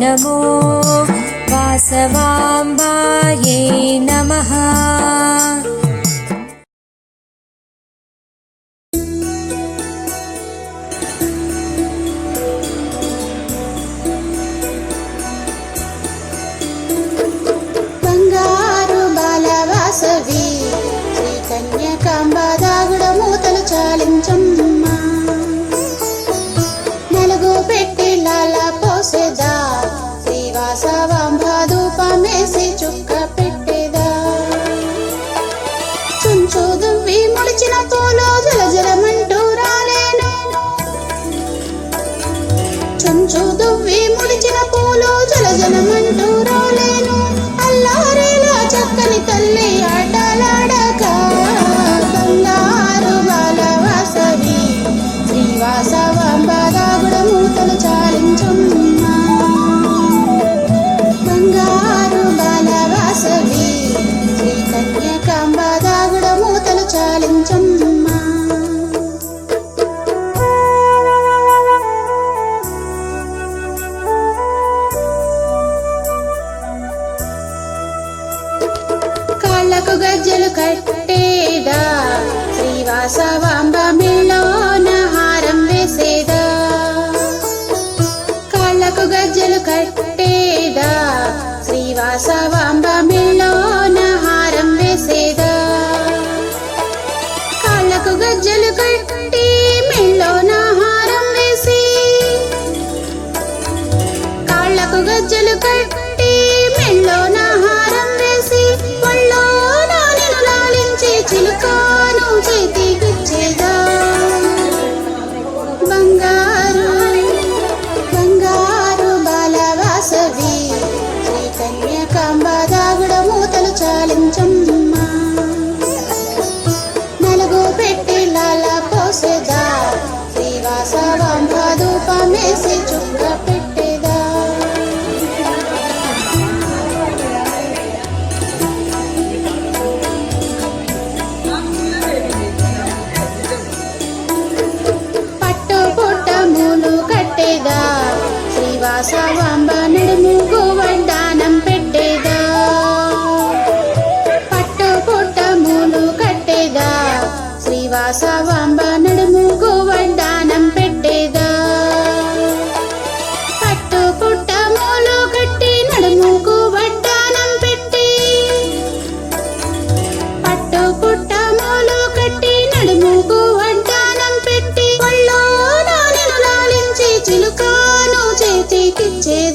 नमो वासवाम्बायै नमः బంగారు బాలవాసవి శ్రీ కన్యకాంబ దాగుడ మూతలు కాళ్ళకు గజ్జలు కట్టేదా శ్రీవాసవాంబ మెళ్ళోన హారం వేసేదా? కాళ్ళకు గజ్జలు కట్టేదా శ్రీవాసవాంబ మెళ్ళోన హారం వేసేదా? కాళ్ళకు గజ్జలు కట్టి మెళ్ళోన హారం వేసి కాళ్ళకు గజ్జలు కట్టి పోసేదా శ్రీవాసవాంబ శ్రీవాసవాంబ నడుముకు వడ్డానం పెట్టేదా? పట్టు పుట్ట మూలు కట్టి నడుముకు వడ్డానం పెట్టి. పట్టు పుట్ట మూలు కట్టి నడుముకు వడ్డానం పెట్టి. ఒళ్ళో నానెను చిలుకాను చేతికిచ్చేదా